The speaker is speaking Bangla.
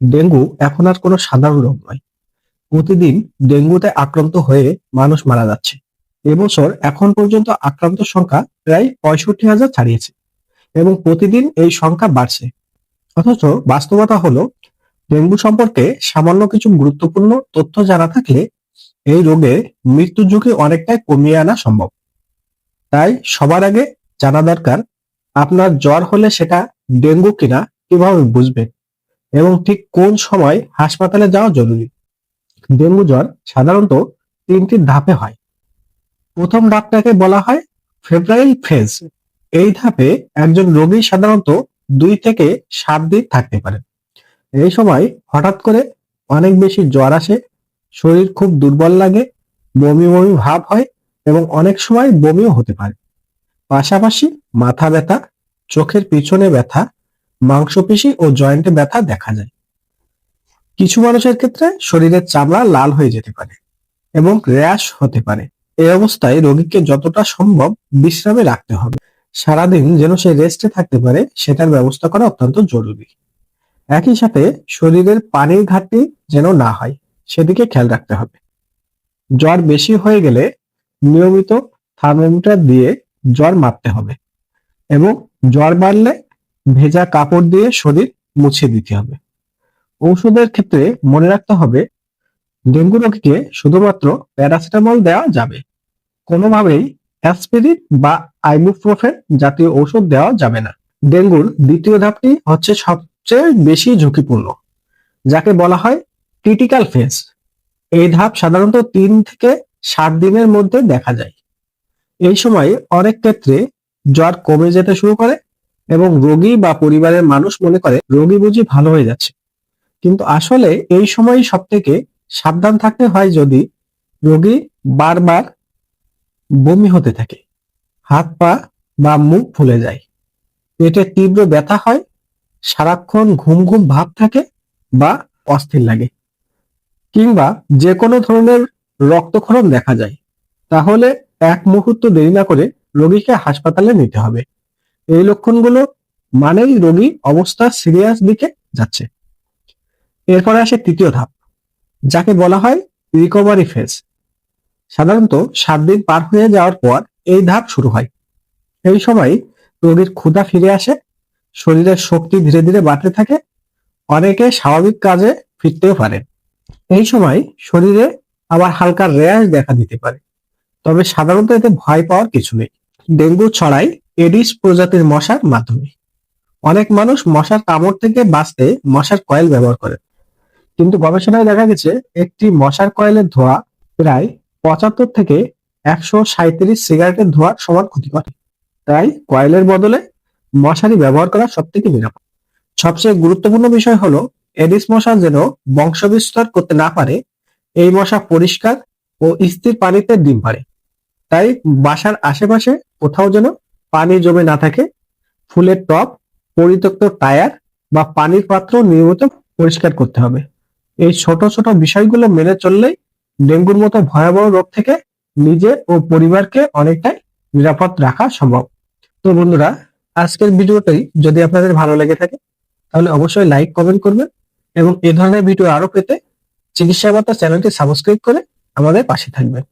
ডেঙ্গু এখন আর কোনো সাধারণ রোগ নয়। প্রতিদিন ডেঙ্গুতে আক্রান্ত হয়ে মানুষ মারা যাচ্ছে। এবছর এখন পর্যন্ত আক্রান্ত সংখ্যা প্রায় পঁয়ষট্টি হাজার ছাড়িয়েছে এবং প্রতিদিন এই সংখ্যা বাড়ছে। অথচ বাস্তবতা হলো, ডেঙ্গু সম্পর্কে সামান্য কিছু গুরুত্বপূর্ণ তথ্য জানা থাকলে এই রোগে মৃত্যু ঝুঁকি অনেকটাই কমিয়ে আনা সম্ভব। তাই সবার আগে জানা দরকার, আপনার জ্বর হলে সেটা ডেঙ্গু কিনা কীভাবে বুঝবেন? এবং ঠিক কোন সময় হাসপাতালে যাওয়া জরুরি? ডেঙ্গু জ্বর সাধারণত তিনটি ধাপে হয়। প্রথম ধাপটাকে বলা হয় ফেব্রাইল ফেজ এই ধাপে একজন রোগী সাধারণত দুই থেকে সাত দিন থাকতে পারে। এই সময় হঠাৎ করে অনেক বেশি জ্বর আসে, শরীর খুব দুর্বল লাগে, বমি বমি ভাব হয় এবং অনেক সময় বমিও হতে পারে। পাশাপাশি মাথা ব্যথা, চোখের পিছনে ব্যথা মাংসপেশি ও জয়েন্টে ব্যথা দেখা যায়। কিছু মানুষের ক্ষেত্রে শরীরের চামড়া লাল হয়ে যেতে পারে এবং র্যাশ হতে পারে। এই অবস্থায় রোগীকে যতটা সম্ভব বিশ্রামে রাখতে হবে। সারাদিন যেন সে রেস্টে থাকতে পারে, সেটার ব্যবস্থা করা অত্যন্ত জরুরি। একই সাথে শরীরের পানির ঘাটতি যেন না হয়, সেদিকে খেয়াল রাখতে হবে। জ্বর বেশি হয়ে গেলে নিয়মিত থার্মোমিটার দিয়ে জ্বর মাপতে হবে এবং জ্বর বাড়লে ভেজা কাপড় দিয়ে শরীর মুছে দিতে হবে। ঔষধের ক্ষেত্রে মনে রাখতে হবে, ডেঙ্গু রোগীকে শুধুমাত্র প্যারাসিটামল দেওয়া যাবে। কোনোভাবেই অ্যাসপিরিন বা আইবুপ্রোফেন জাতীয় ঔষধ দেওয়া যাবে না। ডেঙ্গুর দ্বিতীয় ধাপটি হচ্ছে সবচেয়ে বেশি ঝুঁকিপূর্ণ, যাকে বলা হয় ক্রিটিক্যাল ফেজ। এই ধাপ সাধারণত তিন থেকে সাত দিনের মধ্যে দেখা যায়। এই সময় অনেক ক্ষেত্রে জ্বর কমে যেতে শুরু করে এবং রোগী বা পরিবারের মানুষ মনে করে রোগী বুঝি ভালো হয়ে যাচ্ছে। কিন্তু আসলে এই সময় সব থেকে সাবধান থাকতে হয় যদি রোগী বারবার বমি হতে থাকে, হাত পা বা মুখ ফুলে যায়, পেটে তীব্র ব্যথা হয়, সারাক্ষণ ঘুম ঘুম ভাব থাকে বা অস্থির লাগে। কিংবা যে কোনো ধরনের রক্তক্ষরণ দেখা যায়, তাহলে এক মুহূর্ত দেরি না করে রোগীকে হাসপাতালে নিতে হবে। এই লক্ষণগুলো মানেই রোগী অবস্থা সিরিয়াস দিকে যাচ্ছে। এরপরে আসে তৃতীয় ধাপ, যাকে বলা হয় রিকভারি ফেজ সাধারণত সাত দিন পার হয়ে যাওয়ার পর এই ধাপ শুরু হয়। এই সময় রোগীর ক্ষুধা ফিরে আসে, শরীরের শক্তি ধীরে ধীরে বাড়তে থাকে, অনেকে স্বাভাবিক কাজে ফিরতেও পারে। এই সময় শরীরে আবার হালকা র্যাশ দেখা দিতে পারে, তবে সাধারণত এতে ভয় পাওয়ার কিছু নেই। ডেঙ্গু ছড়ায় এডিস প্রজাতির মশার মাধ্যমে। অনেক মানুষ মশার কামড় থেকে বাঁচতে মশার কয়েল ব্যবহার করে। কিন্তু গবেষণায় দেখা গেছে, একটি মশার কয়েলের ধোঁয়া প্রায় পঁচাত্তর থেকে একশো সাঁত্রিশ সিগারেটের ধোঁয়ার সমান ক্ষতি করে। তাই কয়েলের বদলে মশারি ব্যবহার করা সব থেকে নিরাপদ। সবচেয়ে গুরুত্বপূর্ণ বিষয় হলো, এডিস মশা যেন বংশবিস্তার করতে না পারে, এই মশা পরিষ্কার ও স্থির পানিতে ডিম পারে তাই বাসার আশেপাশে কোথাও যেন পানি জমে না থাকে, ফুলের টব, পরিত্যক্ত টায়ার বা পানির পাত্র নিয়মিত পরিষ্কার করতে হবে। এই ছোট ছোট বিষয়গুলো মেনে চললেই ডেঙ্গুর মতো ভয়াবহ রোগ থেকে নিজে ও পরিবারকে অনেকটাই নিরাপদ রাখা সম্ভব। তো বন্ধুরা, আজকের ভিডিওটাই যদি আপনাদের ভালো লেগে থাকে, তাহলে অবশ্যই লাইক, কমেন্ট করবেন এবং এ ধরনের ভিডিও আরও পেতে চিকিৎসা চ্যানেলটি সাবস্ক্রাইব করে আমাদের পাশে থাকবেন।